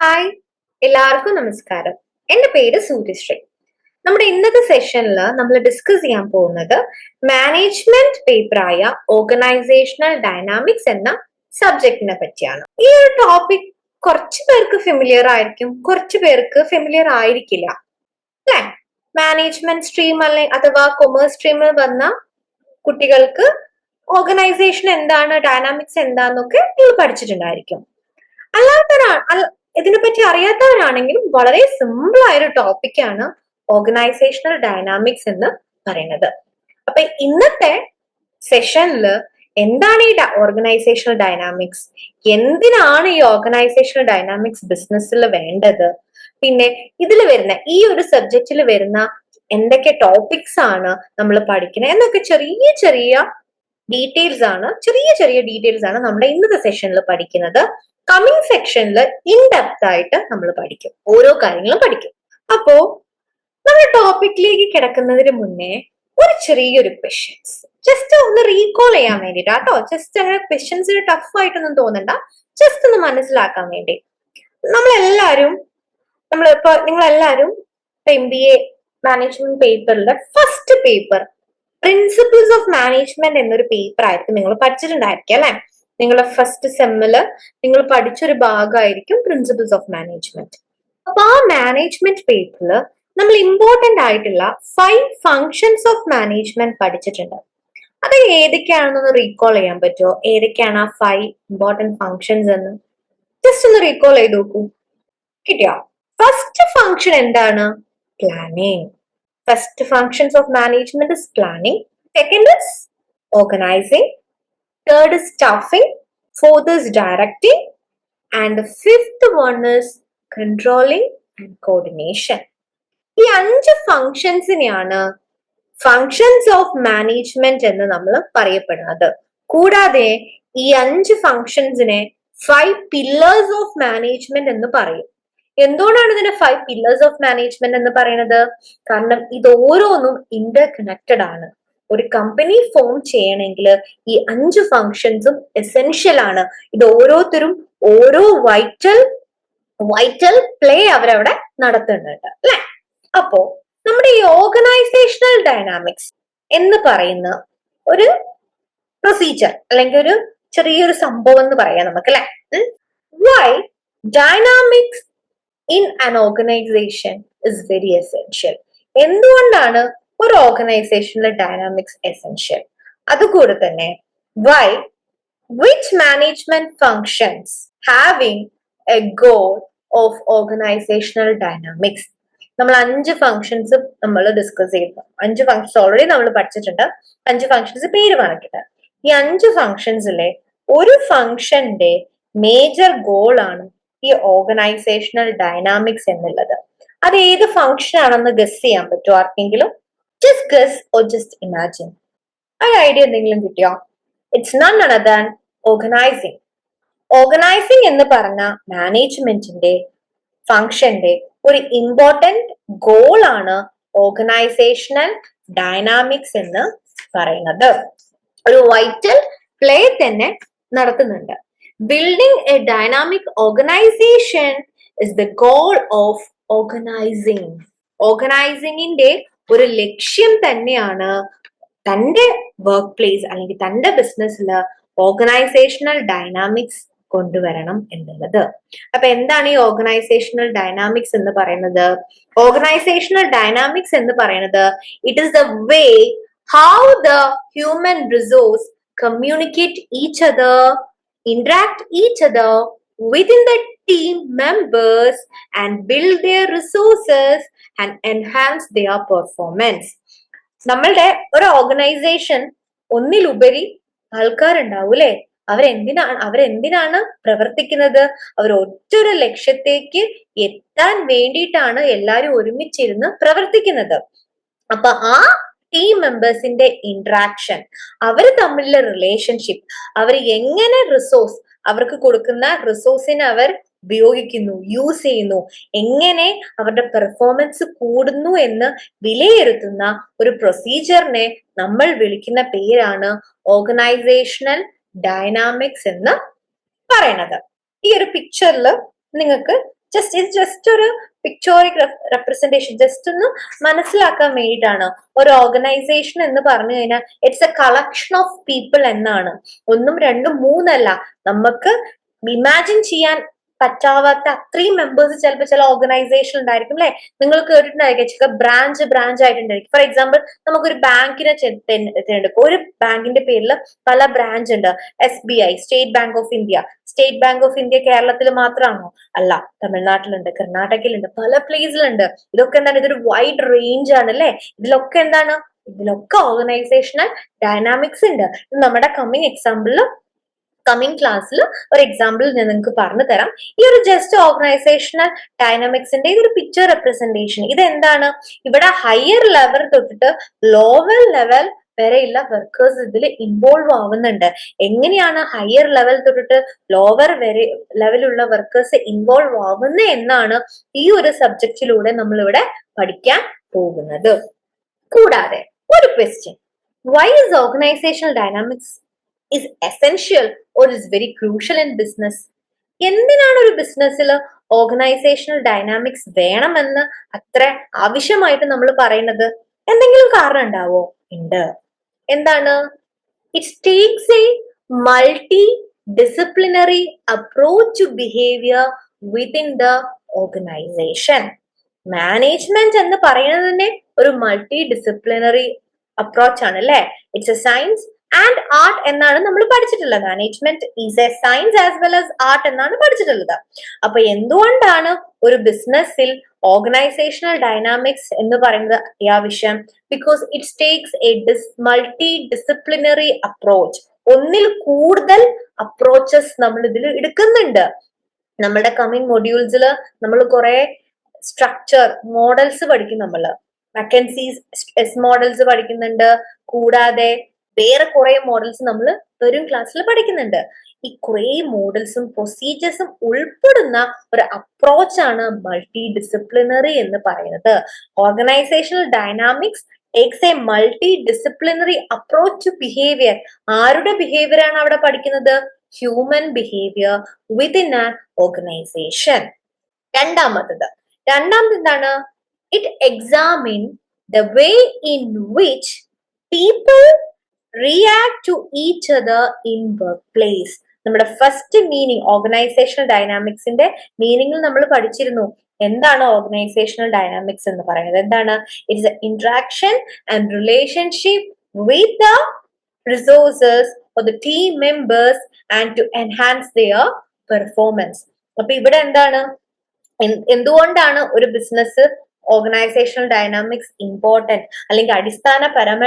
Hi എല്ലാവർക്കും നമസ്കാരം. എന്റെ പേര് സൂര്യശ്രീ. നമ്മുടെ ഇന്നത്തെ സെഷനിൽ നമ്മൾ ഡിസ്കസ് ചെയ്യാൻ പോകുന്നത് മാനേജ്മെന്റ് പേപ്പറായ ഓർഗനൈസേഷണൽ ഡൈനാമിക്സ് എന്ന സബ്ജക്റ്റിനെ പറ്റിയാണ്. ഈ ഒരു ടോപ്പിക് കുറച്ച് പേർക്ക് ഫെമിലിയർ ആയിരിക്കും കുറച്ച് പേർക്ക് ഫെമിലിയർ ആയിരിക്കില്ല. അല്ലെ? മാനേജ്മെന്റ് സ്ട്രീം അല്ലെ അഥവാ കൊമേഴ്സ് സ്ട്രീമിൽ വന്ന കുട്ടികൾക്ക് ഓർഗനൈസേഷൻ എന്താണ് ഡൈനാമിക്സ് എന്താന്നൊക്കെ നിങ്ങൾ പഠിച്ചിട്ടുണ്ടായിരിക്കും. അല്ലാത്തവരാ ഇതിനെപ്പറ്റി അറിയാത്തവരാണെങ്കിലും വളരെ സിമ്പിൾ ആയ ഒരു ടോപ്പിക്കാണ് ഓർഗനൈസേഷണൽ ഡൈനാമിക്സ് എന്ന് പറയുന്നത്. അപ്പൊ ഇന്നത്തെ സെഷനിൽ എന്താണ് ഈ ഓർഗനൈസേഷണൽ ഡൈനാമിക്സ് എന്തിനാണ് ഈ ഓർഗനൈസേഷണൽ ഡൈനാമിക്സ് ബിസിനസ്സിൽ വേണ്ടത്? പിന്നെ ഇതിൽ വരുന്ന ഈ ഒരു സബ്ജക്റ്റിൽ വരുന്ന എന്തൊക്കെ ടോപ്പിക്സ് ആണ് നമ്മൾ പഠിക്കുന്നത് എന്നൊക്കെ ചെറിയ ചെറിയ ഡീറ്റെയിൽസ് ആണ് ചെറിയ ചെറിയ ഡീറ്റെയിൽസ് ആണ് നമ്മുടെ ഇന്നത്തെ സെഷനിൽ പഠിക്കുന്നത്. കമ്മിങ് സെക്ഷനിൽ ഇൻ ഡെപ്ത് ആയിട്ട് നമ്മൾ പഠിക്കും. ഓരോ കാര്യങ്ങളും പഠിക്കും. അപ്പോ നമ്മുടെ ടോപ്പിക്കിലേക്ക് കിടക്കുന്നതിന് മുന്നേ ഒരു ചെറിയൊരു ക്വസ്റ്റ്യൻസ് ജസ്റ്റ് ഒന്ന് റീകോൾ ചെയ്യാൻ വേണ്ടിട്ട് കേട്ടോ ജസ്റ്റ് അങ്ങനെ ക്വസ്റ്റ്യൻസിന് ടഫ് ആയിട്ടൊന്നും തോന്നണ്ട. ജസ്റ്റ് ഒന്ന് മനസ്സിലാക്കാൻ വേണ്ടി. നമ്മളെല്ലാരും നമ്മളിപ്പോ നിങ്ങളെല്ലാരും M B A management പേപ്പറിലെ first paper principles of management എന്നൊരു പേപ്പർ ആയിരിക്കും. നിങ്ങൾ പഠിച്ചിട്ടുണ്ടായിരിക്കും അല്ലെ? നിങ്ങളുടെ ഫസ്റ്റ് സെമ്മിൽ നിങ്ങൾ പഠിച്ചൊരു ഭാഗമായിരിക്കും പ്രിൻസിപ്പിൾസ് ഓഫ് മാനേജ്മെന്റ് അപ്പൊ ആ മാനേജ്മെന്റ് പേപ്പറിൽ നമ്മൾ ഇമ്പോർട്ടന്റ് ആയിട്ടുള്ള ഫൈവ് ഫങ്ഷൻസ് ഓഫ് മാനേജ്മെന്റ് പഠിച്ചിട്ടുണ്ട്. അത് ഏതൊക്കെയാണെന്നൊന്ന് റീകോൾ ചെയ്യാൻ പറ്റുമോ? ഏതൊക്കെയാണ് ആ ഫൈവ് ഇമ്പോർട്ടന്റ് ഫങ്ഷൻസ് എന്ന്? ജസ്റ്റ് ഒന്ന് റീകോൾ ചെയ്ത് നോക്കൂ. കിട്ടിയോ? ഫസ്റ്റ് ഫങ്ഷൻ എന്താണ്? Planning first functions of management is planning second is organising third is staffing, fourth is directing, and the one one is and coordination. ഈ അഞ്ച് ഫങ്ഷൻസിനെയാണ് ഫങ്ഷൻസ് ഓഫ് മാനേജ്മെന്റ് എന്ന് നമ്മൾ പറയപ്പെടുന്നത്. കൂടാതെ ഈ അഞ്ച് ഫങ്ഷൻസിനെ ഫൈവ് പില്ലേഴ്സ് ഓഫ് മാനേജ്മെന്റ് എന്ന് പറയും. എന്തുകൊണ്ടാണ് ഇതിനെ ഫൈവ് പില്ലേഴ്സ് ഓഫ് മാനേജ്മെന്റ് എന്ന് പറയുന്നത്? കാരണം ഇത് ഓരോന്നും ഇന്റർ കണക്റ്റഡ് ആണ്. ഒരു കമ്പനി ഫോം ചെയ്യണമെങ്കിൽ ഈ അഞ്ച് ഫങ്ഷൻസും എസെൻഷ്യൽ ആണ്. ഇത് ഓരോരുത്തരും ഓരോ വൈറ്റൽ വൈറ്റൽ പ്ലേ അവരവിടെ നടത്തുന്നുണ്ട് അല്ലെ? അപ്പോ നമ്മുടെ ഈ ഓർഗനൈസേഷണൽ ഡൈനാമിക്സ് എന്ന് പറയുന്ന ഒരു പ്രൊസീജിയർ അല്ലെങ്കിൽ ഒരു ചെറിയൊരു സംഭവം എന്ന് പറയാം നമുക്ക് അല്ലെ? Why dynamics in an organisation is very essential എന്തുകൊണ്ടാണ് ഒരു ഓർഗനൈസേഷനിലെ ഡൈനാമിക്സ് എസെൻഷ്യൽ അതുകൂടെ തന്നെ why which management functions having a goal of organisational dynamics നമ്മൾ അഞ്ച് ഫങ്ഷൻസ് നമ്മൾ ഡിസ്കസ് ചെയ്തു. അഞ്ച് ഫങ്ഷൻസ് ഓൾറെഡി നമ്മൾ പഠിച്ചിട്ടുണ്ട്. അഞ്ച് ഫങ്ഷൻസ് പേര് പറഞ്ഞിട്ടുണ്ട് ഈ അഞ്ച് ഫങ്ഷൻസിലെ ഒരു ഫങ്ഷന്റെ മേജർ ഗോൾ ആണ് ഈ ഓർഗനൈസേഷണൽ ഡൈനാമിക്സ് എന്നുള്ളത്. അത് ഏത് ഫങ്ഷൻ ആണെന്ന് ഗസ് ചെയ്യാൻ പറ്റുമോ ആർക്കെങ്കിലും? Just guess or just imagine ഒരു ഐഡിയ എന്തെങ്കിലും കിട്ടിയോ? It's none other than organising organising എന്ന് പറഞ്ഞ മാനേജ്മെന്റിന്റെ ഫങ്ഷന്റെ ഒരു ഇമ്പോർട്ടന്റ് ഗോൾ ആണ് ഓർഗനൈസേഷണൽ ഡൈനാമിക്സ് എന്ന് പറയുന്നത്. ഒരു വൈറ്റൽ പ്ലേ തന്നെ നടത്തുന്നുണ്ട്. Building a dynamic organisation is the goal of organising ഓർഗനൈസിങ്ങിന്റെ ഒരു ലക്ഷ്യം തന്നെയാണ് തന്റെ വർക്ക് പ്ലേസ് അല്ലെങ്കിൽ തന്റെ ബിസിനസ്സിൽ ഓർഗനൈസേഷണൽ ഡൈനാമിക്സ് കൊണ്ടുവരണം എന്നുള്ളത്. അപ്പൊ എന്താണ് ഈ ഓർഗനൈസേഷണൽ ഡൈനാമിക്സ് എന്ന് പറയുന്നത്? ഓർഗനൈസേഷണൽ ഡൈനാമിക്സ് എന്ന് പറയുന്നത് it is the way how the human resource communicate each other interact each other within the team members and build their resources and enhance their performance. നമ്മളുടെ ഒരു ഓർഗനൈസേഷൻ ഒന്നിലുപരി ആൾക്കാരുണ്ടാവും അല്ലെ അവരെന്തിനാണ് അവരെന്തിനാണ് പ്രവർത്തിക്കുന്നത്? അവർ ഒറ്റൊരു ലക്ഷ്യത്തേക്ക് എത്താൻ വേണ്ടിയിട്ടാണ് എല്ലാവരും ഒരുമിച്ചിരുന്ന് പ്രവർത്തിക്കുന്നത്. അപ്പൊ ആ ടീം മെമ്പേഴ്സിന്റെ ഇന്ററാക്ഷൻ അവർ തമ്മിലുള്ള റിലേഷൻഷിപ്പ് അവർ എങ്ങനെ റിസോഴ്സ് അവർക്ക് കൊടുക്കുന്ന റിസോഴ്സിനെ അവർ ഉപയോഗിക്കുന്നു യൂസ് ചെയ്യുന്നു എങ്ങനെ അവരുടെ പെർഫോമൻസ് കൂടുന്നു എന്ന് വിലയിരുത്തുന്ന ഒരു പ്രൊസീജിയറിനെ നമ്മൾ വിളിക്കുന്ന പേരാണ് ഓർഗനൈസേഷണൽ ഡൈനാമിക്സ് എന്ന് പറയണത് ഈ ഒരു പിക്ചറിൽ നിങ്ങൾക്ക് ജസ്റ്റ് ഇത് ജസ്റ്റ് ഒരു പിക്ചോറിക് റെപ്രസെന്റേഷൻ ജസ്റ്റ് ഒന്ന് മനസ്സിലാക്കാൻ വേണ്ടിയിട്ടാണ്. ഒരു ഓർഗനൈസേഷൻ എന്ന് പറഞ്ഞു കഴിഞ്ഞാൽ it's a collection of people എന്നാണ്. ഒന്നും രണ്ടും മൂന്നല്ല. നമുക്ക് ഇമാജിൻ ചെയ്യാൻ പറ്റാവാത്ത അത്രയും മെമ്പേഴ്സ് ചിലപ്പോൾ ചില ഓർഗനൈസേഷൻ ഉണ്ടായിരിക്കും അല്ലെ നിങ്ങൾ കേട്ടിട്ടുണ്ടായിരിക്കും ചില ബ്രാഞ്ച് ബ്രാഞ്ച് ആയിട്ടുണ്ടായിരിക്കും. ഫോർ എക്സാമ്പിൾ നമുക്കൊരു ബാങ്കിനെ തിരഞ്ഞെടുക്കും. ഒരു ബാങ്കിന്റെ പേരിൽ പല ബ്രാഞ്ച് ഉണ്ട്. S B I State Bank of India State Bank of India കേരളത്തിൽ മാത്രമാണോ? അല്ല തമിഴ്നാട്ടിലുണ്ട് കർണാടകയിലുണ്ട് പല പ്ലേസിലുണ്ട് ഇതൊക്കെ എന്താണ്? ഇതൊരു വൈഡ് റേഞ്ച് ആണ് അല്ലെ ഇതിലൊക്കെ എന്താണ്? ഇതിലൊക്കെ ഓർഗനൈസേഷണൽ ഡൈനാമിക്സ് ഉണ്ട്. നമ്മുടെ കമ്മിങ് എക്സാമ്പിളിൽ കമ്മിങ് ക്ലാസ്സിൽ ഒരു എക്സാമ്പിൾ ഞാൻ നിങ്ങൾക്ക് പറഞ്ഞു തരാം. ഈ ഒരു ജസ്റ്റ് ഓർഗനൈസേഷണൽ ഡൈനാമിക്സിന്റെ ഇതൊരു പിക്ചർ റെപ്രസെന്റേഷൻ ഇത് എന്താണ് ഇവിടെ ഹയർ ലെവൽ തൊട്ടിട്ട് ലോവർ ലെവൽ വരെയുള്ള വർക്കേഴ്സ് ഇതിൽ ഇൻവോൾവ് ആവുന്നുണ്ട്. എങ്ങനെയാണ് ഹയർ ലെവൽ തൊട്ടിട്ട് ലോവർ വരെ ലെവലുള്ള വർക്കേഴ്സ് ഇൻവോൾവ് ആവുന്നത് എന്നാണ് ഈ ഒരു സബ്ജക്റ്റിലൂടെ നമ്മൾ ഇവിടെ പഠിക്കാൻ പോകുന്നത്. കൂടാതെ ഒരു question why is organisational dynamics is essential or is very crucial in business എന്തിനാണ് ഒരു ബിസിനസ്സിൽ ഓർഗനൈസേഷണൽ ഡൈനാമിക്സ് വേണമെന്ന് അത്ര ആവശ്യമായിട്ട് നമ്മൾ പറയുന്നത്? എന്തെങ്കിലും കാരണം ഉണ്ടാവോ? ഉണ്ട്. എന്താണ്? It takes a multi disciplinary approach to behaviour within the organisation management എന്ന് പറയുന്നത് തന്നെ ഒരു മൾട്ടി ഡിസിപ്ലിനറി അപ്രോച്ച് ആണ് അല്ലെ? It's a science and art എന്നാണ് നമ്മൾ പഠിച്ചിട്ടുള്ളത്. Management is a science as well as art എന്നാണ് പഠിച്ചിട്ടുള്ളത്. അപ്പൊ എന്തുകൊണ്ടാണ് ഒരു ബിസിനസ്സിൽ ഓർഗനൈസേഷണൽ ഡൈനാമിക്സ് എന്ന് പറയുന്നത് അത്യാവശ്യം? Because it's takes a dis multi disciplinary approach ഒന്നിൽ കൂടുതൽ അപ്രോച്ചസ് നമ്മൾ ഇതിൽ എടുക്കുന്നുണ്ട്. നമ്മുടെ കമ്മിങ് മൊഡ്യൂൾസിൽ നമ്മൾ കുറെ സ്ട്രക്ചർ മോഡൽസ് പഠിക്കും നമ്മൾ വെക്കൻസീസ് എസ് മോഡൽസ് പഠിക്കുന്നുണ്ട്. കൂടാതെ വേറെ കുറെ മോഡൽസ് നമ്മൾ വരും ക്ലാസ്സിൽ പഠിക്കുന്നുണ്ട്. ഈ കുറെ മോഡൽസും പ്രൊസീജിയേഴ്സും ഉൾപ്പെടുന്ന ഒരു അപ്രോച്ചാണ് മൾട്ടി ഡിസിപ്ലിനറി എന്ന് പറയുന്നത്. Organizational dynamics x a multi disciplinary approach to behaviour ആരുടെ ബിഹേവിയർ ആണ് അവിടെ പഠിക്കുന്നത്? Human behaviour within an organization രണ്ടാമത്തത്. രണ്ടാമത് എന്താണ് it examine the way in which people react to each other in workplace നമ്മുടെ ഫസ്റ്റ് മീനിങ് ഓർഗനൈസേഷണൽ ഡൈനാമിക്സിന്റെ മീനിങ്ങിൽ നമ്മൾ പഠിച്ചിരുന്നു. എന്താണ് ഓർഗനൈസേഷണൽ ഡൈനാമിക്സ് എന്ന് പറയുന്നത്? എന്താണ്? It's interaction and relationship with the resources or the team members and to enhance their performance അപ്പൊ ഇവിടെ എന്താണ്? എന്തുകൊണ്ടാണ് ഒരു ബിസിനസ് ഓർഗനൈസേഷണൽ ഡൈനാമിക്സ് ഇമ്പോർട്ടന്റ് അല്ലെങ്കിൽ അടിസ്ഥാനപരമ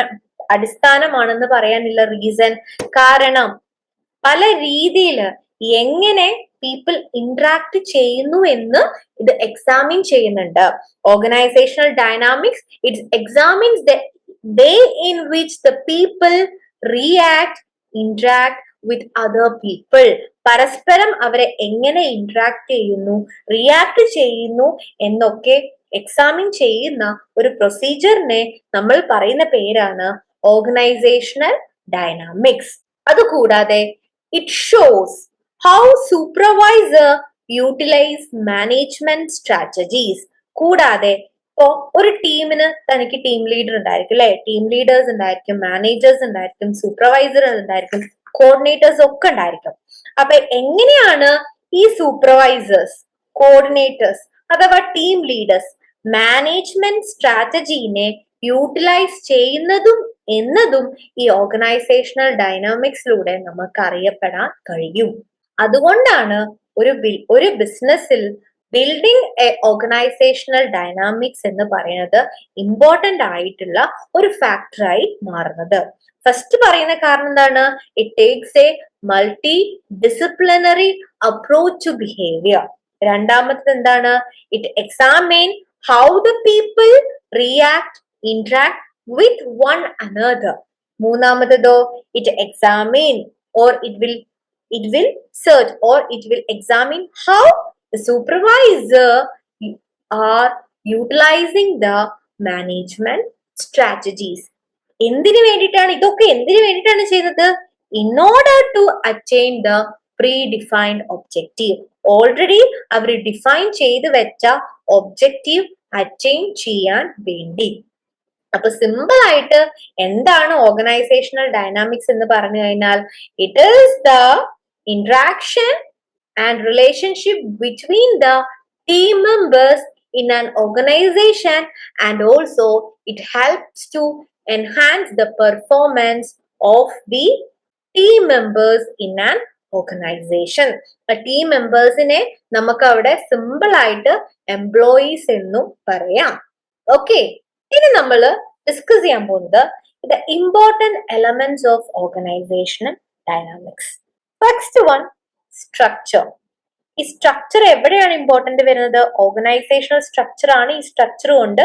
അടിസ്ഥാനമാണെന്ന് പറയാനുള്ള റീസൺ കാരണം പല രീതിയിൽ എങ്ങനെ പീപ്പിൾ ഇന്ററാക്ട് ചെയ്യുന്നു എന്ന് ഇത് എക്സാമിൻ ചെയ്യുന്നുണ്ട്. Organizational dynamics it's examines the way in which the people react interact with other people പരസ്പരം അവരെ എങ്ങനെ ഇന്ററാക്ട് ചെയ്യുന്നു റിയാക്ട് ചെയ്യുന്നു എന്നൊക്കെ എക്സാമിൻ ചെയ്യുന്ന ഒരു പ്രൊസീജിയറിനെ നമ്മൾ പറയുന്ന പേരാണ് ഓർഗനൈസേഷണൽ ഡൈനാമിക്സ് അതുകൂടാതെ it shows how supervisor utilise management strategies കൂടാതെ ഇപ്പോ ഒരു ടീമിന് തനിക്ക് ടീം ലീഡർ ഉണ്ടായിരിക്കും അല്ലെ ടീം ലീഡേഴ്സ് ഉണ്ടായിരിക്കും മാനേജേഴ്സ് ഉണ്ടായിരിക്കും സൂപ്പർവൈസർ ഉണ്ടായിരിക്കും കോർഡിനേറ്റേഴ്സ് ഒക്കെ ഉണ്ടായിരിക്കും. അപ്പൊ എങ്ങനെയാണ് ഈ സൂപ്പർവൈസേഴ്സ് കോർഡിനേറ്റേഴ്സ് അഥവാ ടീം ലീഡേഴ്സ് മാനേജ്മെന്റ് സ്ട്രാറ്റജീനെ യൂട്ടിലൈസ് ചെയ്യുന്നതും എന്നതും ഈ ഓർഗനൈസേഷണൽ ഡൈനാമിക്സിലൂടെ നമുക്ക് അറിയപ്പെടാൻ കഴിയും. അതുകൊണ്ടാണ് ഒരു ഒരു ബിസിനസ്സിൽ ബിൽഡിംഗ് എ ഓർഗനൈസേഷണൽ ഡൈനാമിക്സ് എന്ന് പറയുന്നത് ഇമ്പോർട്ടന്റ് ആയിട്ടുള്ള ഒരു ഫാക്ടറായി മാറുന്നത്. ഫസ്റ്റ് പറയുന്ന കാരണം എന്താണ്? It takes a multi disciplinary approach to behaviour രണ്ടാമത്തത് എന്താണ്? It examine how the people react interact with one another. മൂന്നാമത്തതോ it examine or it will it will search or it will examine how the supervisor are utilizing the management strategies എന്തിനു വേണ്ടിയിട്ടാണ് ഇതൊക്കെ എന്തിനു വേണ്ടിയിട്ടാണ് ചെയ്യുന്നത് in order to attain the pre defined objective already our define ചെയ്ത് വെച്ച objective attain ചെയ്യാൻ വേണ്ടി. അപ്പൊ സിമ്പിൾ ആയിട്ട് എന്താണ് ഓർഗനൈസേഷണൽ ഡൈനാമിക്സ് എന്ന് പറഞ്ഞു കഴിഞ്ഞാൽ it is the interaction and relationship between the team members in an organization and also it helps to enhance the performance of the team members in an organization team മെമ്പേഴ്സിനെ നമുക്ക് അവിടെ simple ആയിട്ട് employees എന്നും പറയാം. Okay ഇനി നമ്മൾ discuss ചെയ്യാൻ പോകുന്നത് the important elements of organization dynamics first one structure ഈ സ്ട്രക്ചർ എവിടെയാണ് ഇമ്പോർട്ടന്റ് വരുന്നത്? ഓർഗനൈസേഷണൽ സ്ട്രക്ചർ ആണ് ഈ സ്ട്രക്ചർ കൊണ്ട്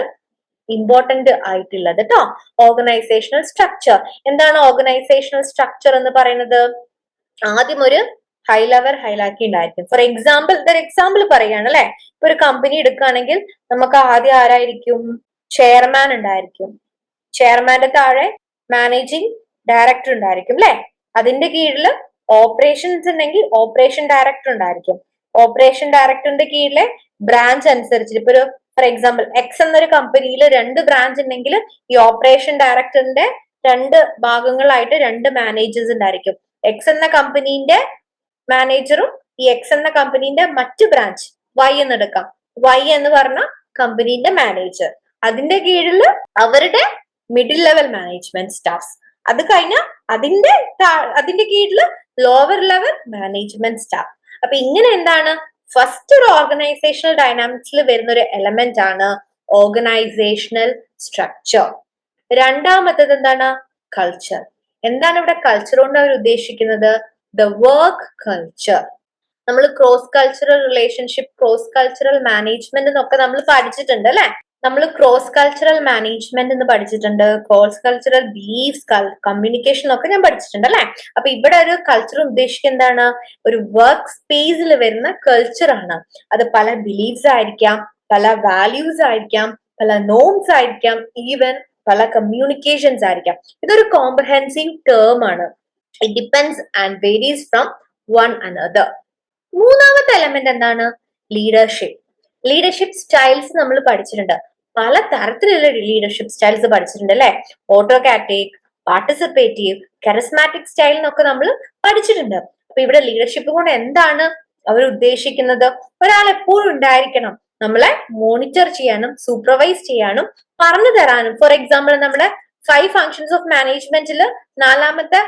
ഇമ്പോർട്ടന്റ് ആയിട്ടുള്ളത് കേട്ടോ ഓർഗനൈസേഷണൽ സ്ട്രക്ചർ എന്താണ് ഓർഗനൈസേഷണൽ സ്ട്രക്ചർ എന്ന് പറയുന്നത്? ആദ്യം ഒരു ഹൈ ലെവൽ ഹൈലാക്കി ഉണ്ടായിരിക്കും. ഫോർ എക്സാമ്പിൾ ഇതൊരു എക്സാമ്പിൾ പറയുകയാണ് അല്ലെ ഇപ്പൊ ഒരു കമ്പനി എടുക്കുകയാണെങ്കിൽ നമുക്ക് ആദ്യം ആരായിരിക്കും? ചെയർമാൻ ഉണ്ടായിരിക്കും. ചെയർമാന്റെ താഴെ മാനേജിങ് ഡയറക്ടർ ഉണ്ടായിരിക്കും അല്ലെ അതിന്റെ കീഴിൽ ഓപ്പറേഷൻസ് ഉണ്ടെങ്കിൽ ഓപ്പറേഷൻ ഡയറക്ടർ ഉണ്ടായിരിക്കും. ഓപ്പറേഷൻ ഡയറക്ടറിന്റെ കീഴിലെ ബ്രാഞ്ച് അനുസരിച്ച് ഇപ്പൊ ഒരു ഫോർ എക്സാമ്പിൾ എക്സ് എന്നൊരു കമ്പനിയിൽ രണ്ട് ബ്രാഞ്ച് ഉണ്ടെങ്കിൽ ഈ ഓപ്പറേഷൻ ഡയറക്ടറിന്റെ രണ്ട് ഭാഗങ്ങളായിട്ട് രണ്ട് മാനേജേഴ്സ് ഉണ്ടായിരിക്കും. എക്സ് എന്ന കമ്പനീന്റെ മാനേജറും ഈ എക്സ് എന്ന കമ്പനീന്റെ മറ്റു ബ്രാഞ്ച് വൈ എന്ന് എടുക്കാം. വൈ എന്ന് പറഞ്ഞ കമ്പനീന്റെ മാനേജർ അതിന്റെ കീഴിൽ അവരുടെ മിഡിൽ ലെവൽ മാനേജ്മെന്റ് സ്റ്റാഫ്സ് അത് കഴിഞ്ഞാൽ അതിന്റെ അതിന്റെ കീഴിൽ ലോവർ ലെവൽ മാനേജ്മെന്റ് സ്റ്റാഫ് അപ്പൊ ഇങ്ങനെ എന്താണ്? ഫസ്റ്റ് ഒരു ഓർഗനൈസേഷണൽ ഡൈനാമിക്സിൽ വരുന്ന ഒരു എലമെന്റ് ആണ് ഓർഗനൈസേഷണൽ സ്ട്രക്ചർ രണ്ടാമത്തത് എന്താണ്? കൾച്ചർ എന്താണ് ഇവിടെ കൾച്ചർ കൊണ്ട് അവർ ഉദ്ദേശിക്കുന്നത്? ദ വർക്ക് കൾച്ചർ നമ്മൾ cross cultural relationship cross cultural management എന്നൊക്കെ നമ്മൾ പഠിച്ചിട്ടുണ്ട് അല്ലെ? നമ്മൾ ക്രോസ് കൾച്ചറൽ മാനേജ്മെന്റ് എന്ന് പഠിച്ചിട്ടുണ്ട്. ക്രോസ് കൾച്ചറൽ ബിലീഫ്സ് കമ്മ്യൂണിക്കേഷൻ ഒക്കെ ഞാൻ പഠിച്ചിട്ടുണ്ട് അല്ലെ? അപ്പൊ ഇവിടെ ഒരു കൾച്ചർ ഉദ്ദേശിക്കുക എന്താണ്? ഒരു വർക്ക് സ്പേസിൽ വരുന്ന കൾച്ചർ ആണ്. അത് പല ബിലീഫ്സ് ആയിരിക്കാം പല വാല്യൂസ് ആയിരിക്കാം പല നോംസ് ആയിരിക്കാം ഈവൻ പല കമ്മ്യൂണിക്കേഷൻസ് ആയിരിക്കാം. ഇതൊരു കോംപ്രഹെൻസീവ് ടേം ആണ്. It depends and varies from one another മൂന്നാമത്തെ എലമെന്റ് എന്താണ്? ലീഡർഷിപ്പ് ലീഡർഷിപ്പ് സ്റ്റൈൽസ് നമ്മൾ പഠിച്ചിട്ടുണ്ട്. പല തരത്തിലുള്ള ലീഡർഷിപ്പ് സ്റ്റൈൽസ് പഠിച്ചിട്ടുണ്ട് അല്ലെ ഓട്ടോകാറ്റിക് പാർട്ടിസിപ്പേറ്റീവ് കരസ്മാറ്റിക് സ്റ്റൈൽ എന്നൊക്കെ നമ്മൾ പഠിച്ചിട്ടുണ്ട്. അപ്പൊ ഇവിടെ ലീഡർഷിപ്പ് കൊണ്ട് എന്താണ് അവർ ഉദ്ദേശിക്കുന്നത്? ഒരാൾ എപ്പോഴും ഉണ്ടായിരിക്കണം നമ്മളെ മോണിറ്റർ ചെയ്യാനും സൂപ്പർവൈസ് ചെയ്യാനും പറഞ്ഞു തരാനും. ഫോർ എക്സാമ്പിൾ നമ്മുടെ ഫൈവ് ഫങ്ഷൻസ് ഓഫ് മാനേജ്മെന്റിൽ നാലാമത്തെ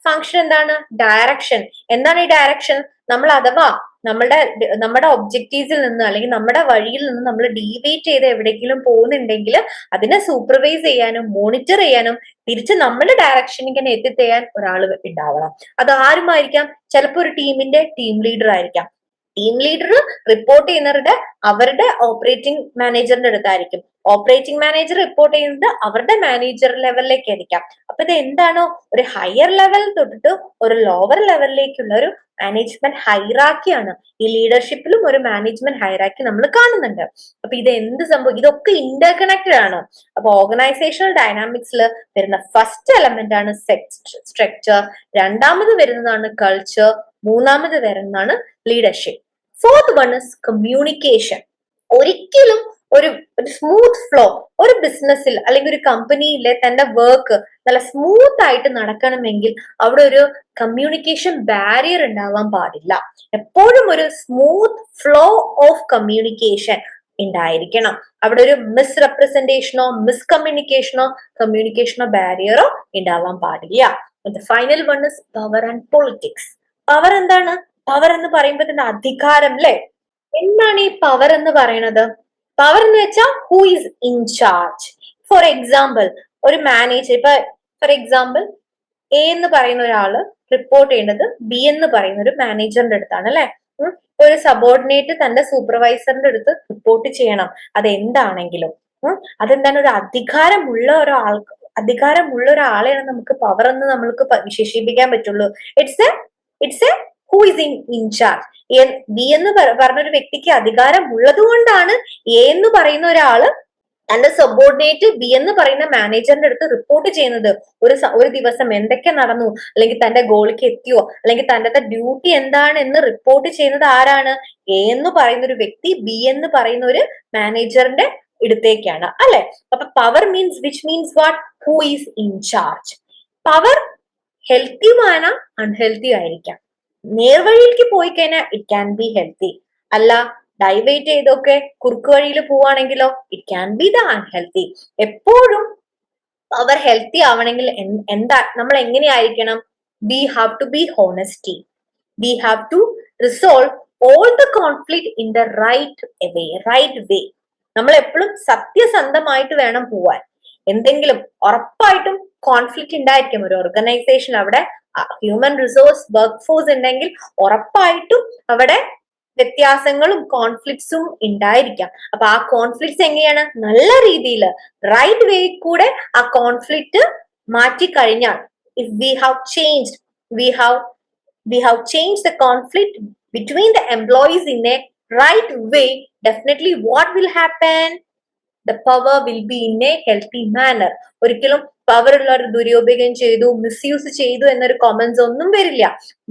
ഫങ്ഷൻ എന്താണ്? ഡയറക്ഷൻ എന്താണ് ഈ ഡയറക്ഷൻ നമ്മൾ അഥവാ നമ്മുടെ നമ്മുടെ ഒബ്ജക്റ്റീവ്സിൽ നിന്ന് അല്ലെങ്കിൽ നമ്മുടെ വഴിയിൽ നിന്ന് നമ്മൾ ഡീവേറ്റ് ചെയ്ത് എവിടെയെങ്കിലും പോകുന്നുണ്ടെങ്കിൽ അതിനെ സൂപ്പർവൈസ് ചെയ്യാനും മോണിറ്റർ ചെയ്യാനും തിരിച്ച് നമ്മുടെ ഡയറക്ഷനിൽ തന്നെ ഒരാൾ ഉണ്ടാവണം അത് ആരുമായിരിക്കാം? ചിലപ്പോൾ ഒരു ടീമിന്റെ ടീം ലീഡർ ആയിരിക്കാം. ടീം ലീഡർ റിപ്പോർട്ട് ചെയ്യുന്നവരുടെ അവരുടെ ഓപ്പറേറ്റിംഗ് മാനേജറിന്റെ അടുത്തായിരിക്കും. ഓപ്പറേറ്റിംഗ് മാനേജർ റിപ്പോർട്ട് ചെയ്യുന്നത് അവരുടെ മാനേജർ ലെവലിലേക്ക് ആയിരിക്കാം അപ്പൊ ഇത് എന്താണോ? ഒരു ഹയർ ലെവൽ തൊട്ടിട്ട് ഒരു ലോവർ ലെവലിലേക്കുള്ള ഒരു മാനേജ്മെന്റ് ഹൈറാക്കിയാണ് ഈ ലീഡർഷിപ്പിലും ഒരു മാനേജ്മെന്റ് ഹൈറാക്കി നമ്മൾ കാണുന്നുണ്ട്. അപ്പൊ ഇത് എന്ത് സംഭവം? ഇതൊക്കെ ഇന്റർ കണക്റ്റഡ് ആണ്. അപ്പൊ ഓർഗനൈസേഷണൽ ഡൈനാമിക്സിൽ വരുന്ന ഫസ്റ്റ് എലമെന്റ് ആണ് സ്ട്രക്ചർ രണ്ടാമത് വരുന്നതാണ് കൾച്ചർ മൂന്നാമത് വരുന്നതാണ് leadership fourth one is communication ഒരിക്കലും ഒരു ഒരു സ്മൂത്ത് ഫ്ലോ ഒരു ബിസിനസ്സിൽ അല്ലെങ്കിൽ ഒരു കമ്പനിയിലെ തന്റെ വർക്ക് നല്ല സ്മൂത്ത് ആയിട്ട് നടക്കണമെങ്കിൽ അവിടെ ഒരു കമ്മ്യൂണിക്കേഷൻ ബാരിയർ ഉണ്ടാവാൻ പാടില്ല. എപ്പോഴും ഒരു സ്മൂത്ത് ഫ്ലോ ഓഫ് കമ്മ്യൂണിക്കേഷൻ ഉണ്ടായിരിക്കണം. അവിടെ ഒരു മിസ് റെപ്രസെന്റേഷനോ മിസ് കമ്മ്യൂണിക്കേഷനോ ബാരിയറോ ഉണ്ടാവാൻ പാടില്ല. Final one is power and politics power എന്താണ്? പവർ എന്ന് പറയുമ്പോൾ തന്നെ അധികാരം അല്ലെ? എന്താണ് ഈ പവർ എന്ന് പറയുന്നത്? പവർ എന്ന് വെച്ചാൽ who is in charge for example ഒരു മാനേജർ ഇപ്പൊ ഫോർ എക്സാമ്പിൾ എ എന്ന് പറയുന്ന ഒരാൾ റിപ്പോർട്ട് ചെയ്യേണ്ടത് ബി എന്ന് പറയുന്ന ഒരു മാനേജറിന്റെ അടുത്താണ് അല്ലെ? ഒരു സബോർഡിനേറ്റ് തന്റെ സൂപ്പർവൈസറിന്റെ അടുത്ത് റിപ്പോർട്ട് ചെയ്യണം. അത് എന്താണെങ്കിലും അതെന്താണ് ഒരു അധികാരമുള്ള ഒരാൾ അധികാരമുള്ള ഒരാളെയാണ് നമുക്ക് പവർ എന്ന് നമ്മൾക്ക് വിശേഷിപ്പിക്കാൻ പറ്റുള്ളൂ. It's a it's a who is in in charge B എന്ന് പറ- പറഞ്ഞ ഒരു വ്യക്തിക്ക് അധികാരം ഉള്ളത് കൊണ്ടാണ് എ എന്ന് പറയുന്ന ഒരാൾ തന്റെ സബോർഡിനേറ്റ് ബി എന്ന് പറയുന്ന മാനേജറിന്റെ അടുത്ത് റിപ്പോർട്ട് ചെയ്യുന്നത്. ഒരു ഒരു ദിവസം എന്തൊക്കെ നടന്നു? അല്ലെങ്കിൽ തന്റെ ഗോളിക്ക് എത്തിയോ? അല്ലെങ്കിൽ തന്റെ ഡ്യൂട്ടി എന്താണ് എന്ന് റിപ്പോർട്ട് ചെയ്യുന്നത് ആരാണ്? എ എന്ന് പറയുന്ന ഒരു വ്യക്തി ബി എന്ന് പറയുന്ന ഒരു മാനേജറിന്റെ ഇടത്തേക്കാണ് അല്ലെ? അപ്പൊ power means which means what who is in charge power ഹെൽത്തിയുമാണ് unhealthy ആയിരിക്കാം. നേർവഴിയിലേക്ക് പോയി കഴിഞ്ഞാൽ ഇറ്റ് ക്യാൻ ബി ഹെൽത്തി അല്ല ഡൈവേറ്റ് ചെയ്തൊക്കെ കുറുക്ക് വഴിയിൽ പോവാണെങ്കിലോ it can be the unhealthy എപ്പോഴും അവർ ഹെൽത്തി ആവണമെങ്കിൽ എന്താ നമ്മൾ എങ്ങനെയായിരിക്കണം? We have to be honesty we have to resolve all the conflict in the right way right way നമ്മൾ എപ്പോഴും സത്യസന്ധമായിട്ട് വേണം പോവാൻ. എന്തെങ്കിലും ഉറപ്പായിട്ടും കോൺഫ്ലിക്റ്റ് ഉണ്ടായിരിക്കും. ഒരു ഓർഗനൈസേഷൻ അവിടെ ഹ്യൂമൻ റിസോഴ്സ് വർക്ക് ഫോഴ്സ് ഉണ്ടെങ്കിൽ ഉറപ്പായിട്ടും അവിടെ വ്യത്യാസങ്ങളും കോൺഫ്ലിക്ട്സും ഉണ്ടായിരിക്കാം. അപ്പൊ ആ കോൺഫ്ലിക്ട്സ് എങ്ങനെയാണ്? നല്ല രീതിയിൽ റൈറ്റ് വേ കൂടെ ആ കോൺഫ്ലിക്റ്റ് മാറ്റി കഴിഞ്ഞാൽ if we have change we have we have change the conflict between the employees in a right way definitely what will happen the power will be in a healthy manner ഒരിക്കലും power ഉള്ളവർ ദുരുപയോഗം ചെയ്തു misuse ചെയ്തു എന്നൊരു Commons ഒന്നും വരില്ല.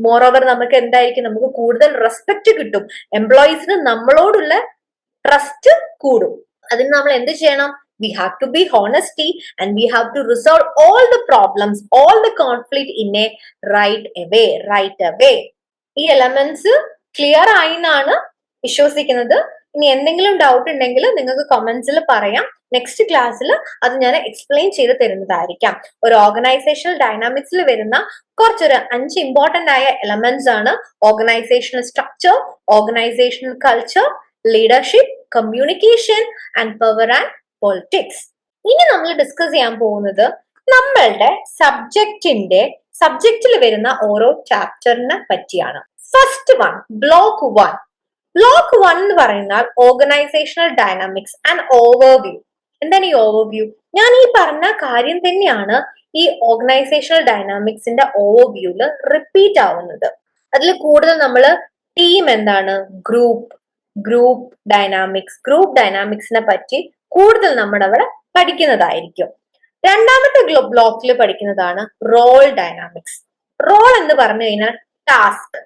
More over നമുക്ക് എന്തായിരിക്കും? നമുക്ക് കൂടുതൽ റെസ്പെക്ട് കിട്ടും. എംപ്ലോയീസിന് നമ്മളോടുള്ള ട്രസ്റ്റ് കൂടും. അതിന് നമ്മൾ എന്ത് ചെയ്യണം? We have to be honesty and we have to resolve all the problems all the conflict in a right away right away ഈ എലമെന്റ്സ് ക്ലിയർ ആയി എന്നാണ് വിശ്വസിക്കുന്നത്. ഇനി എന്തെങ്കിലും ഡൗട്ട് ഉണ്ടെങ്കിൽ നിങ്ങൾക്ക് കമന്റ്സിൽ പറയാം. നെക്സ്റ്റ് ക്ലാസ്സിൽ അത് ഞാൻ എക്സ്പ്ലെയിൻ ചെയ്ത് തരുന്നതായിരിക്കാം. ഒരു ഓർഗനൈസേഷണൽ ഡൈനാമിക്സിൽ വരുന്ന കുറച്ചൊരു അഞ്ച് ഇമ്പോർട്ടന്റ് ആയ എലമെന്റ്സ് ആണ് organizational structure organizational culture leadership communication and power and politics ഇനി നമ്മൾ ഡിസ്കസ് ചെയ്യാൻ പോകുന്നത് നമ്മളുടെ സബ്ജക്റ്റിന്റെ സബ്ജക്റ്റിൽ വരുന്ന ഓരോ ചാപ്റ്ററിനെ പറ്റിയാണ്. First one block one block one എന്ന് പറയുന്നാൽ ഓർഗനൈസേഷണൽ ഡൈനാമിക്സ് ആൻഡ് ഓവർവ്യൂ എന്താണ് ഈ ഓവർവ്യൂ ഞാൻ ഈ പറഞ്ഞ കാര്യം തന്നെയാണ് ഈ ഓർഗനൈസേഷണൽ ഡൈനാമിക്സിന്റെ ഓവർവ്യൂൽ റിപ്പീറ്റ് ആവുന്നത്. അതിൽ കൂടുതൽ നമ്മൾ ടീം എന്താണ്? ഗ്രൂപ്പ് ഗ്രൂപ്പ് ഡൈനാമിക്സ് ഗ്രൂപ്പ് ഡൈനാമിക്സിനെ പറ്റി കൂടുതൽ നമ്മൾ അവിടെ പഠിക്കുന്നതായിരിക്കും. രണ്ടാമത്തെ ബ്ലോക്കിൽ പഠിക്കുന്നതാണ് റോൾ ഡൈനാമിക്സ് റോൾ എന്ന് പറഞ്ഞു കഴിഞ്ഞാൽ task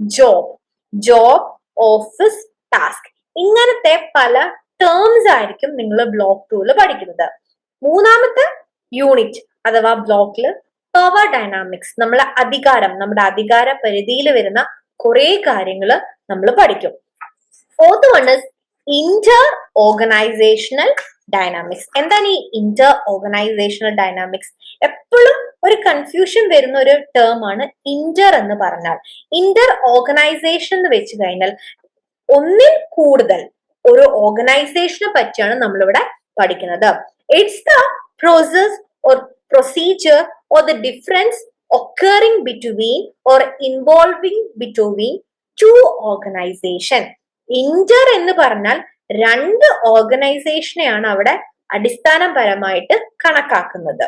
job job office task ഇങ്ങനത്തെ പല ടേംസ് ആയിരിക്കും നിങ്ങൾ ബ്ലോക്ക് ടൂൽ പഠിക്കുന്നത്. മൂന്നാമത്തെ യൂണിറ്റ് അഥവാ ബ്ലോക്കിൽ പവർ ഡൈനാമിക്സ് നമ്മളെ അധികാരം നമ്മുടെ അധികാര പരിധിയിൽ വരുന്ന കുറെ കാര്യങ്ങൾ നമ്മൾ പഠിക്കും. Fourth one is inter organizational dynamics എന്താണ് ഈ ഇന്റർ ഓർഗനൈസേഷണൽ ഡൈനാമിക്സ് എപ്പോഴും ഒരു കൺഫ്യൂഷൻ വരുന്ന ഒരു ടേം ആണ് ഇന്റർ എന്ന് പറഞ്ഞാൽ. ഇന്റർ ഓർഗനൈസേഷൻ എന്ന് വെച്ച് കഴിഞ്ഞാൽ ഒന്നിൽ കൂടുതൽ ഒരു ഓർഗനൈസേഷനെ പറ്റിയാണ് നമ്മളിവിടെ പഠിക്കുന്നത്. It's the process or procedure or the difference occurring between or involving between two organization inter എന്ന് പറഞ്ഞാൽ രണ്ട് ഓർഗനൈസേഷനെയാണ് അവിടെ അടിസ്ഥാനപരമായിട്ട് കണക്കാക്കുന്നത്.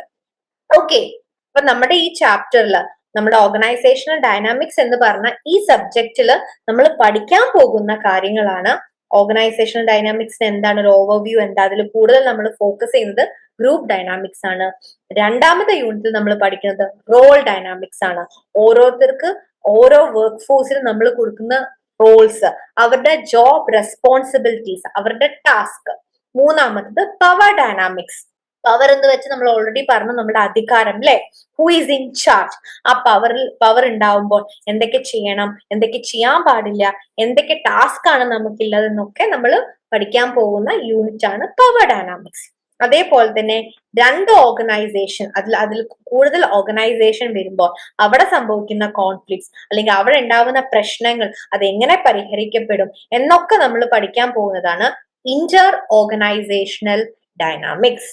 ഓക്കെ അപ്പൊ നമ്മുടെ ഈ ചാപ്റ്ററിൽ നമ്മുടെ ഓർഗനൈസേഷണൽ ഡൈനാമിക്സ് എന്ന് പറഞ്ഞ ഈ സബ്ജക്റ്റിൽ നമ്മൾ പഠിക്കാൻ പോകുന്ന കാര്യങ്ങളാണ് ഓർഗനൈസേഷണൽ ഡൈനാമിക്സിന് എന്താണ് ഒരു ഓവർവ്യൂ എന്താ അതിൽ കൂടുതൽ നമ്മൾ ഫോക്കസ് ചെയ്യുന്നത്? ഗ്രൂപ്പ് ഡൈനാമിക്സ് ആണ്. രണ്ടാമത്തെ യൂണിറ്റിൽ നമ്മൾ പഠിക്കുന്നത് റോൾ ഡൈനാമിക്സ് ആണ്. ഓരോരുത്തർക്ക് ഓരോ വർക്ക് ഫോഴ്സിൽ നമ്മൾ കൊടുക്കുന്ന റോൾസ് അവരുടെ ജോബ് റെസ്പോൺസിബിലിറ്റീസ് അവരുടെ ടാസ്ക് മൂന്നാമത്തത് പവർ ഡൈനാമിക്സ് പവർ എന്ന് വെച്ച് നമ്മൾ ഓൾറെഡി പറഞ്ഞു നമ്മുടെ അധികാരം അല്ലെ? ഹു ഈസ് ഇൻ ചാർജ് ആ പവറിൽ പവർ ഉണ്ടാവുമ്പോൾ എന്തൊക്കെ ചെയ്യണം എന്തൊക്കെ ചെയ്യാൻ പാടില്ല എന്തൊക്കെ ടാസ്ക് ആണ് നമുക്കുള്ളതെന്നൊക്കെ നമ്മൾ പഠിക്കാൻ പോകുന്ന യൂണിറ്റ് ആണ് പവർ ഡൈനാമിക്സ് അതേപോലെ തന്നെ രണ്ട് ഓർഗനൈസേഷൻ അതിൽ അതിൽ കൂടുതൽ ഓർഗനൈസേഷൻ വരുമ്പോൾ അവിടെ സംഭവിക്കുന്ന കോൺഫ്ലിക്ട്സ് അല്ലെങ്കിൽ അവിടെ ഉണ്ടാവുന്ന പ്രശ്നങ്ങൾ അതെങ്ങനെ പരിഹരിക്കപ്പെടും എന്നൊക്കെ നമ്മൾ പഠിക്കാൻ പോകുന്നതാണ് inter organizational dynamics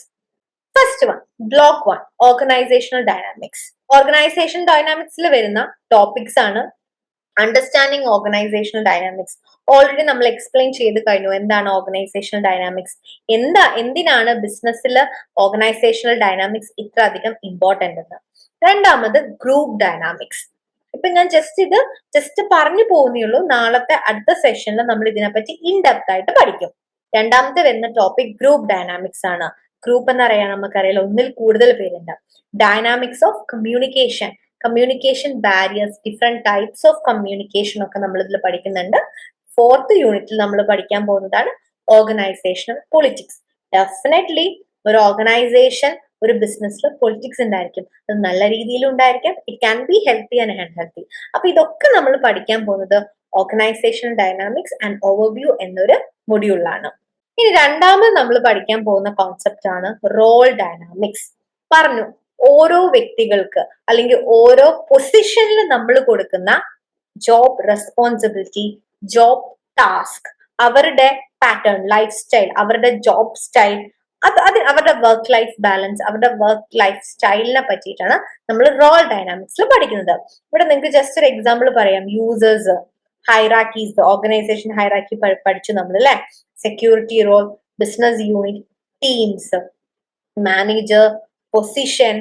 first one block one organizational dynamics organization ഡൈനാമിക്സിൽ വരുന്ന ടോപ്പിക്സ് ആണ് അണ്ടർസ്റ്റാൻഡിങ് ഓർഗനൈസേഷണൽ ഡൈനാമിക്സ് ഓൾറെഡി നമ്മൾ എക്സ്പ്ലെയിൻ ചെയ്ത് കഴിഞ്ഞു എന്താണ് ഓർഗനൈസേഷണൽ ഡൈനാമിക്സ് എന്താ എന്തിനാണ് ബിസിനസ്സിൽ ഓർഗനൈസേഷണൽ ഡൈനാമിക്സ് ഇത്ര അധികം ഇമ്പോർട്ടന്റ് എന്ന്. രണ്ടാമത് ഗ്രൂപ്പ് ഡൈനാമിക്സ് ഇപ്പൊ ഞാൻ ജസ്റ്റ് ഇത് ജസ്റ്റ് പറഞ്ഞു പോകുന്നേ ഉള്ളൂ നാളത്തെ അടുത്ത സെഷനിൽ നമ്മൾ ഇതിനെപ്പറ്റി ഇൻ ഡെപ്ത് ആയിട്ട് പഠിക്കും. രണ്ടാമത്തെ വരുന്ന ടോപ്പിക് ഗ്രൂപ്പ് ഡൈനാമിക്സ് ആണ്. ഗ്രൂപ്പ് എന്ന് എന്നറിയാൻ നമുക്കറിയാലോ ഒന്നിൽ കൂടുതൽ പേരുണ്ട്. Dynamics of communication communication barriers different types of communication ഒക്കെ നമ്മൾ ഇതിൽ പഠിക്കുന്നുണ്ട്. ഫോർത്ത് യൂണിറ്റിൽ നമ്മൾ പഠിക്കാൻ പോകുന്നതാണ് ഓർഗനൈസേഷണൽ പൊളിറ്റിക്സ് ഡെഫിനറ്റ്ലി ഒരു ഓർഗനൈസേഷൻ ഒരു ബിസിനസ്സിൽ പൊളിറ്റിക്സ് ഉണ്ടായിരിക്കും. അത് നല്ല രീതിയിൽ ഉണ്ടായിരിക്കാം. It can be healthy and unhealthy അപ്പൊ ഇതൊക്കെ നമ്മൾ പഠിക്കാൻ പോകുന്നത് ഓർഗനൈസേഷൻ ഡൈനാമിക്സ് ആൻഡ് ഓവർവ്യൂ എന്നൊരു മൊഡ്യൂളാണ് ഇനി രണ്ടാമത് നമ്മൾ പഠിക്കാൻ പോകുന്ന കോൺസെപ്റ്റ് ആണ് റോൾ ഡൈനാമിക്സ് പറഞ്ഞു. ഓരോ വ്യക്തികൾക്ക് അല്ലെങ്കിൽ ഓരോ പൊസിഷനിൽ നമ്മൾ കൊടുക്കുന്ന ജോബ് റെസ്പോൺസിബിലിറ്റി ജോബ് ടാസ്ക് അവരുടെ പാറ്റേൺ ലൈഫ് സ്റ്റൈൽ അവരുടെ ജോബ് സ്റ്റൈൽ അത് അത് അവരുടെ വർക്ക് ലൈഫ് ബാലൻസ് അവരുടെ വർക്ക് ലൈഫ് സ്റ്റൈലിനെ പറ്റിയിട്ടാണ് നമ്മൾ റോൾ ഡൈനാമിക്സിൽ പഠിക്കുന്നത്. ഇവിടെ നിങ്ങൾക്ക് ജസ്റ്റ് ഒരു എക്സാമ്പിൾ പറയാം. യൂസേഴ്സ് ഹൈറാക്കീസ് ഓർഗനൈസേഷൻ ഹൈറാക്കി പഠിച്ചു നമ്മൾ അല്ലെ security role business unit teams manager position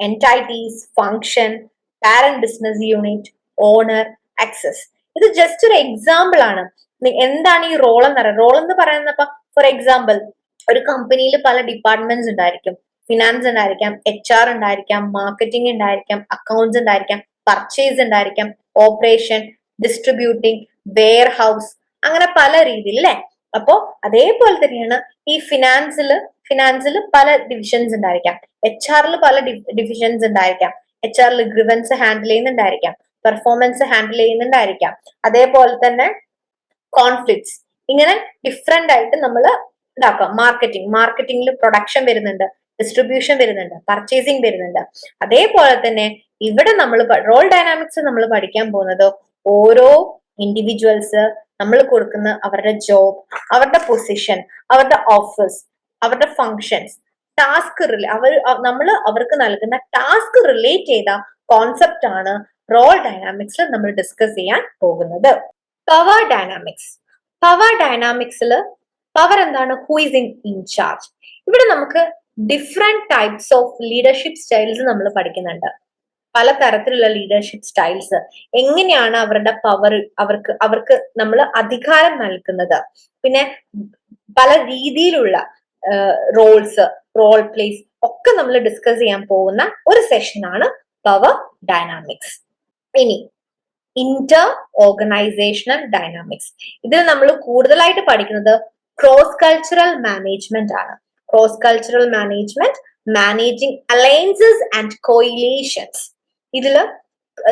entities function parent business unit owner access ഇത് ജസ്റ്റ് ഒരു എക്സാമ്പിൾ ആണ്. എന്താണ് ഈ റോൾ എന്ന് പറയുന്നത്? റോൾ എന്ന് പറയുന്നപ്പോ ഫോർ എക്സാമ്പിൾ ഒരു കമ്പനിയിൽ പല ഡിപ്പാർട്ട്മെന്റ്സ് ഉണ്ടായിരിക്കും. ഫിനാൻസ് ഉണ്ടായിരിക്കാം എച്ച് ആർ ഉണ്ടായിരിക്കാം മാർക്കറ്റിംഗ് ഉണ്ടായിരിക്കാം അക്കൗണ്ട്സ് ഉണ്ടായിരിക്കാം പർച്ചേസ് ഉണ്ടായിരിക്കാം ഓപ്പറേഷൻ ഡിസ്ട്രിബ്യൂട്ടിംഗ് വെയർ ഹൗസ് അങ്ങനെ പല രീതിയിൽ അല്ലെ? അപ്പോ അതേപോലെ തന്നെയാണ് ഈ ഫിനാൻസിൽ ഫിനാൻസിൽ പല ഡിവിഷൻസ് ഉണ്ടായിരിക്കാം എച്ച് ആറിൽ പല ഡിവിഷൻസ് ഉണ്ടായിരിക്കാം എച്ച് ആറിൽ ഗ്രിവൻസ് ഹാൻഡിൽ ചെയ്യുന്നുണ്ടായിരിക്കാം. പെർഫോമൻസ് ഹാൻഡിൽ ചെയ്യുന്നുണ്ടായിരിക്കാം. അതേപോലെ തന്നെ കോൺഫ്ലിക്ട്സ് ഇങ്ങനെ ഡിഫറെന്റ് ആയിട്ട് നമ്മൾ ഇതാക്കാം. മാർക്കറ്റിംഗ് മാർക്കറ്റിംഗിൽ പ്രൊഡക്ഷൻ വരുന്നുണ്ട്. ഡിസ്ട്രിബ്യൂഷൻ വരുന്നുണ്ട്. പർച്ചേസിങ് വരുന്നുണ്ട്. അതേപോലെ തന്നെ ഇവിടെ നമ്മൾ റോൾ ഡൈനാമിക്സ് നമ്മൾ പഠിക്കാൻ പോകുന്നത് ഓരോ ഇൻഡിവിജ്വൽസ് നമ്മൾ കൊടുക്കുന്ന അവരുടെ ജോബ് അവരുടെ പൊസിഷൻ അവരുടെ ഓഫീസ് അവരുടെ ഫങ്ഷൻസ് ടാസ്ക് അവർ നമ്മൾ അവർക്ക് നൽകുന്ന ടാസ്ക് റിലേറ്റ് ചെയ്ത കോൺസെപ്റ്റ് ആണ് റോൾ ഡൈനാമിക്സിൽ നമ്മൾ ഡിസ്കസ് ചെയ്യാൻ പോകുന്നത്. പവർ ഡൈനാമിക്സ് പവർ ഡൈനാമിക്സിൽ പവർ എന്താണ്? Who is in in charge ഇവിടെ നമുക്ക് different types of leadership styles നമ്മൾ പഠിക്കുന്നുണ്ട്. പല തരത്തിലുള്ള ലീഡർഷിപ്പ് സ്റ്റൈൽസ് എങ്ങനെയാണ് അവരുടെ പവർ അവർക്ക് അവർക്ക് നമ്മൾ അധികാരം നൽകുന്നത്? പിന്നെ പല രീതിയിലുള്ള റോൾസ് റോൾ പ്ലേസ് ഒക്കെ നമ്മൾ ഡിസ്കസ് ചെയ്യാൻ പോകുന്ന ഒരു സെഷനാണ് പവർ ഡൈനാമിക്സ് ഇനി ഇന്റർ ഓർഗനൈസേഷണൽ ഡൈനാമിക്സ് ഇതിൽ നമ്മൾ കൂടുതലായിട്ട് പഠിക്കുന്നത് ക്രോസ് കൾച്ചറൽ മാനേജ്മെന്റ് ആണ്. Cross cultural management managing alliances and coalitions ഇതിൽ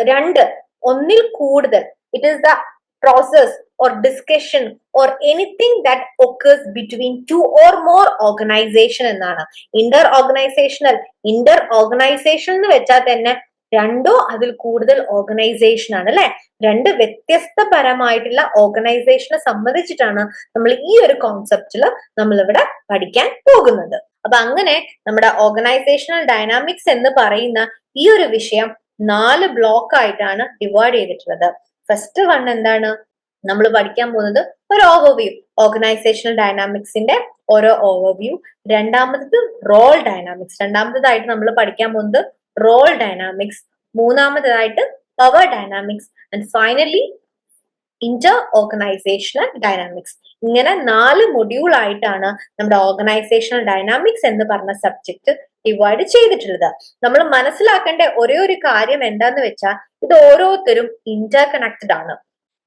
രണ്ട് ഒന്നിൽ കൂടുതൽ it is the process or discussion or anything that occurs between two or more organization എന്നാണ്. ഇന്റർ ഓർഗനൈസേഷണൽ ഇന്റർ ഓർഗനൈസേഷൻ എന്ന് വെച്ചാൽ തന്നെ രണ്ടോ അതിൽ കൂടുതൽ ഓർഗനൈസേഷൻ ആണ് അല്ലെ? രണ്ട് വ്യത്യസ്തപരമായിട്ടുള്ള ഓർഗനൈസേഷനെ സംബന്ധിച്ചിട്ടാണ് നമ്മൾ ഈ ഒരു കോൺസെപ്റ്റിൽ നമ്മൾ ഇവിടെ പഠിക്കാൻ പോകുന്നത്. അപ്പൊ അങ്ങനെ നമ്മുടെ ഓർഗനൈസേഷണൽ ഡൈനാമിക്സ് എന്ന് പറയുന്ന ഈ ഒരു വിഷയം നാല് ബ്ലോക്ക് ആയിട്ടാണ് ഡിവൈഡ് ചെയ്തിട്ടുള്ളത്. ഫസ്റ്റ് വൺ എന്താണ്? നമ്മൾ പഠിക്കാൻ പോകുന്നത് ഒരു ഓവർവ്യൂ ഓർഗനൈസേഷണൽ ഡൈനാമിക്സിന്റെ ഓരോ ഓവർവ്യൂ രണ്ടാമത്തത് റോൾ ഡൈനാമിക്സ് രണ്ടാമത്തതായിട്ട് നമ്മൾ പഠിക്കാൻ പോകുന്നത് റോൾ ഡൈനാമിക്സ് മൂന്നാമതായിട്ട് power dynamics and finally inter organizational dynamics ഇങ്ങനെ നാല് മൊഡ്യൂൾ ആയിട്ടാണ് നമ്മുടെ ഓർഗനൈസേഷണൽ ഡൈനാമിക്സ് എന്ന് പറഞ്ഞ സബ്ജക്ട് ഡിവൈഡ് ചെയ്തിട്ടുള്ളത്. നമ്മൾ മനസ്സിലാക്കേണ്ട ഒരേ ഒരു കാര്യം എന്താന്ന് വെച്ചാൽ ഇത് ഓരോരുത്തരും ഇന്റർ കണക്റ്റഡ് ആണ്.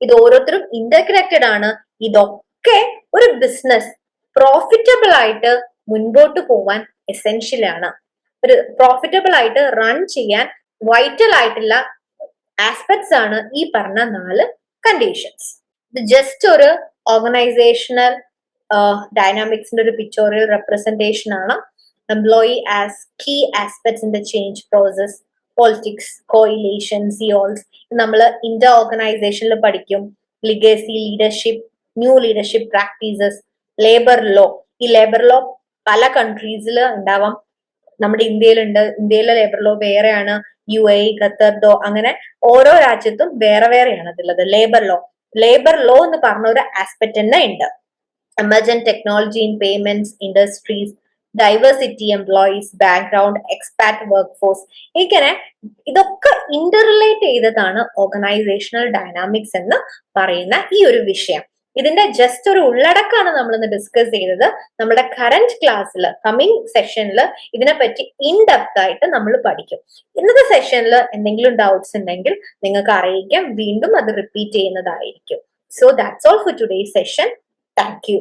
ഇത് ഓരോരുത്തരും ഇന്റർകണക്റ്റഡ് ആണ്. ഇതൊക്കെ ഒരു ബിസിനസ് പ്രോഫിറ്റബിൾ ആയിട്ട് മുൻപോട്ട് പോവാൻ എസെൻഷ്യൽ ആണ്. ഒരു പ്രോഫിറ്റബിൾ ആയിട്ട് റൺ ചെയ്യാൻ വൈറ്റൽ ആയിട്ടുള്ള ആസ്പെക്ട്സ് ആണ് ഈ പറഞ്ഞ നാല് കണ്ടീഷൻസ് ഇത് ജസ്റ്റ് ഒരു ഓർഗനൈസേഷണൽ ഡൈനാമിക്സിന്റെ ഒരു പിക്ചോറിയൽ റെപ്രസെന്റേഷൻ ആണ്. Employee as key aspects in the change process politics coalition സിയോൾസ് നമ്മൾ ഇന്റർ ഓർഗനൈസേഷനിൽ പഠിക്കും. Legacy leadership new leadership practices labour law ഈ ലേബർ ലോ പല കൺട്രീസിൽ ഉണ്ടാവാം നമ്മുടെ ഇന്ത്യയിലുണ്ട് ഇന്ത്യയിലെ ലേബർ ലോ വേറെയാണ്. യു എ ഖത്തർ ദോ അങ്ങനെ ഓരോ രാജ്യത്തും വേറെ വേറെയാണ് അതിലുള്ളത് ലേബർ ലോ ലേബർ ലോ എന്ന് പറഞ്ഞ ഒരു ആസ്പെക്ട് തന്നെ ഉണ്ട് emerging technology in payments industries diversity employees background expat workforce ഇങ്ങനെ ഇതൊക്കെ ഇന്റർറിലേറ്റ് ചെയ്തതാണ് ഓർഗനൈസേഷണൽ ഡൈനാമിക്സ് എന്ന് പറയുന്ന ഈ ഒരു വിഷയം. ഇതിന്റെ ജസ്റ്റ് ഒരു ഉള്ളടക്കമാണ് നമ്മൾ ഇന്ന് ഡിസ്കസ് ചെയ്തത് നമ്മുടെ കറന്റ് ക്ലാസ്സിൽ കമ്മിങ് സെഷനിൽ ഇതിനെപ്പറ്റി ഇൻ ഡെപ്ത് ആയിട്ട് നമ്മൾ പഠിക്കും. ഇന്നത്തെ സെഷനിൽ എന്തെങ്കിലും ഡൗട്ട്സ് ഉണ്ടെങ്കിൽ നിങ്ങൾക്ക് അറിയിക്കാം. വീണ്ടും അത് റിപ്പീറ്റ് ചെയ്യുന്നതായിരിക്കും. So that's all for today session thank you